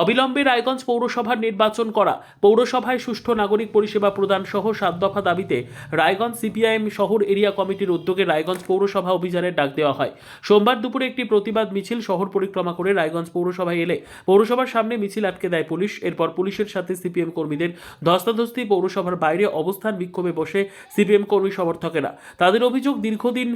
অবিলম্বে রায়গঞ্জ পৌরসভার নির্বাচন করা, পৌরসভায় সুষ্ঠু নাগরিক পরিষেবা প্রদান সহ সাত দফা দাবিতে রায়গঞ্জ সিপিআইএম শহর এরিয়া কমিটির উদ্যোগে রায়গঞ্জ পৌরসভা অভিযানের ডাক দেওয়া হয়। সোমবার দুপুরে একটি প্রতিবাদ মিছিল শহর পরিক্রমা করে রায়গঞ্জ পৌরসভায় এলে পৌরসভার সামনে মিছিল আটকে দেয় পুলিশ। এরপর পুলিশের সাথে সিপিএম কর্মীদের ধস্তাধস্তি, পৌরসভার বাইরে অবস্থান বিক্ষোভে বসে সিপিএম কর্মী সমর্থকেরা। তাদের অভিযোগ, দীর্ঘদিন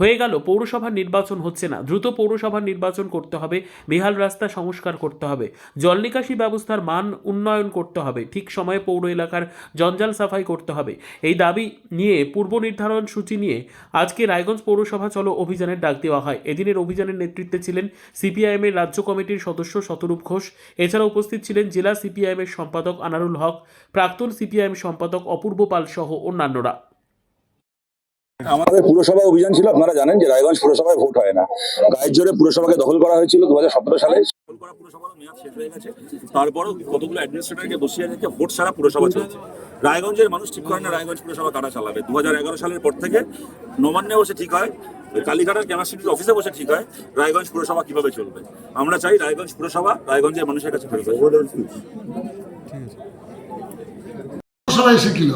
হয়ে গেল, পৌরসভার নির্বাচন হচ্ছে না। দ্রুত পৌরসভার নির্বাচন করতে হবে, বেহাল রাস্তা সংস্কার করতে হবে, জল নিকাশি ব্যবস্থার মান উন্নয়ন করতে হবে, ঠিক সময়ে পৌর এলাকার জঞ্জাল সাফাই করতে হবে। এই দাবি নিয়ে পূর্ব নির্ধারণ সূচি নিয়ে আজকে রায়গঞ্জ পৌরসভা চলো অভিযানের ডাক দেওয়া হয়। এদিনের অভিযানের নেতৃত্বে ছিলেন সিপিআইএমের রাজ্য কমিটির সদস্য শতরূপ ঘোষ। এছাড়া উপস্থিত ছিলেন জেলা সিপিআইএমের সম্পাদক আনারুল হক, প্রাক্তন সিপিআইএম সম্পাদক অপূর্ব পাল সহ অন্যান্যরা। আমাদের পুরসভা অভিযান ছিল আপনারা জানেন যে রায়গঞ্জ পুরসভায় ভোট হয় না। গায়ের জোরে পুরসভাকে দখল করা হয়েছিল দুহাজার সতেরো সালে। কলকাতা পুরসভার মেয়াদ শেষ হয়ে গেছে। তারপরও কতগুলো অ্যাডমিনিস্ট্রেটরকে বসিয়ে রেখে ভোট সারা পুরসভা চলছে? রায়গঞ্জের মানুষ ঠিক করে না রায়গঞ্জ পুরসভা কারা চালাবে? দু সালের পর থেকে নবান্নে বসে ঠিক হয় কালীঘাটার ক্যামাস্ট্রির অফিসে বসে ঠিক হয় রায়গঞ্জ পুরসভা কীভাবে চলবে? আমরা চাই রায়গঞ্জ পুরসভা রায়গঞ্জের মানুষের কাছে ফেরত এসে কি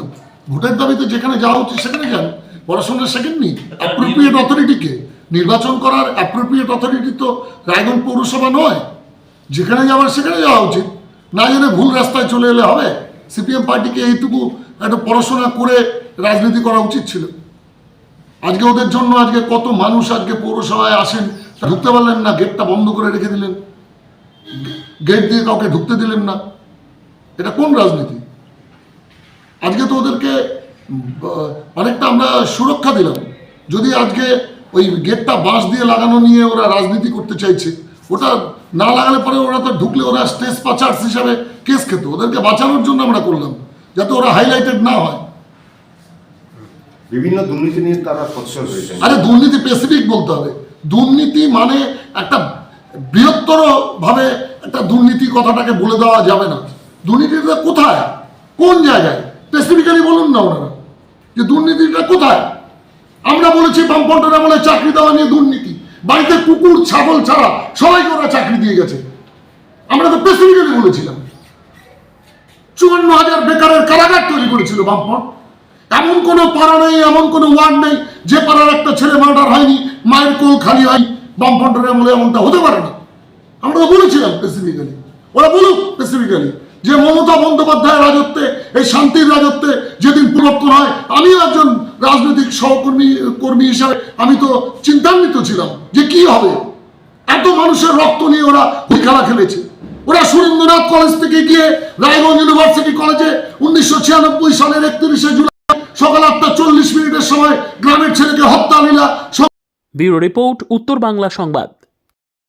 ভোটের দাবিতে যেখানে যাওয়া উচিত সেখানে যান। পড়াশোনার সেকেন্ড নেই অ্যাপ্রোপ্রিয়েট অথরিটিকে নির্বাচন করার অ্যাপ্রোপ্রিয়েট অথরিটি তো রায়গঞ্জ পৌরসভা নয়। যেখানে যাওয়ার সেখানে যাওয়া উচিত। না জেনে ভুল রাস্তায় চলে এলে হবে। সিপিএম পার্টিকে এইটুকু একটা পড়াশোনা করে রাজনীতি করা উচিত ছিল। আজকে ওদের জন্য আজকে কত মানুষ আজকে পৌরসভায় আসেন ঢুকতে পারলেন না গেটটা বন্ধ করে রেখে দিলেন। গেট দিয়ে কাউকে ঢুকতে দিলেন না। এটা কোন রাজনীতি? আজকে তো ওদেরকে অনেকটা আমরা সুরক্ষা দিলাম। যদি আজকে ওই গেটটা বাঁশ দিয়ে লাগানো নিয়ে ওরা রাজনীতি করতে চাইছে ওটা না লাগালে পরে ওরা তো ঢুকলে ওরা স্টেজ পাচার্স হিসাবে কেস খেত। ওদেরকে বাঁচানোর জন্য আমরা করলাম যাতে ওরা হাইলাইটেড না হয়। বিভিন্ন দুর্নীতি নিয়ে তারা সচ্ছল হয়েছেন। আরে দুর্নীতি স্পেসিফিক বলতে হবে। দুর্নীতি মানে একটা বৃহত্তর ভাবে একটা দুর্নীতি কথাটাকে বলে দেওয়া যাবে না। দুর্নীতিটা কোথায়? কোন জায়গায়? স্পেসিফিক্যালি বলুন না ওনারা। যে দুর্নীতিটা কোথায়? আমরা বলেছি বামপন্টরা বলে চাকরি দেওয়া নিয়ে দুর্নীতি। বাড়িতে কুকুর, ছাগল ছাড়া সবাইকে ওরা চাকরি দিয়ে গেছে। আমরা তো স্পেসিফিক্যালি বলেছিলাম। চুয়ান্ন হাজার বেকারের কারাগার তৈরি করেছিল বামপন্ট এমন কোনো পাড়া নেই, এমন কোনো ওয়ার্ড নেই, যে পাড়ার একটা ছেলে মার্ডার হয়নি, মায়ের কোল খালি হয় বামফ্রন্টের আমলে এমনটা হতে পারে না। আমরা তো বলেছিলাম স্পেসিফিক্যালি ওরা বলুক স্পেসিফিক্যালি যে মমতা বন্দ্যোপাধ্যায়ের রাজত্বে, এই শান্তির রাজত্বে যেদিন পরিবর্তন হয়, আমিও একজন রাজনৈতিক সহকর্মী, কর্মী হিসাবে আমি তো চিন্তান্বিত ছিলাম যে কি হবে। এত মানুষের রক্ত নিয়ে ওরা খেলা খেলেছে। ওরা সুরেন্দ্রনাথ কলেজ থেকে গিয়ে রায়গঞ্জ ইউনিভার্সিটি কলেজে উনিশশো ছিয়ানব্বই সালের একত্রিশে জুলাই সকাল আটটা চল্লিশ মিনিটের সময় গ্রামের ছেলেকে হত্যা নিলা ব্যুরো রিপোর্ট, উত্তর বাংলা সংবাদ।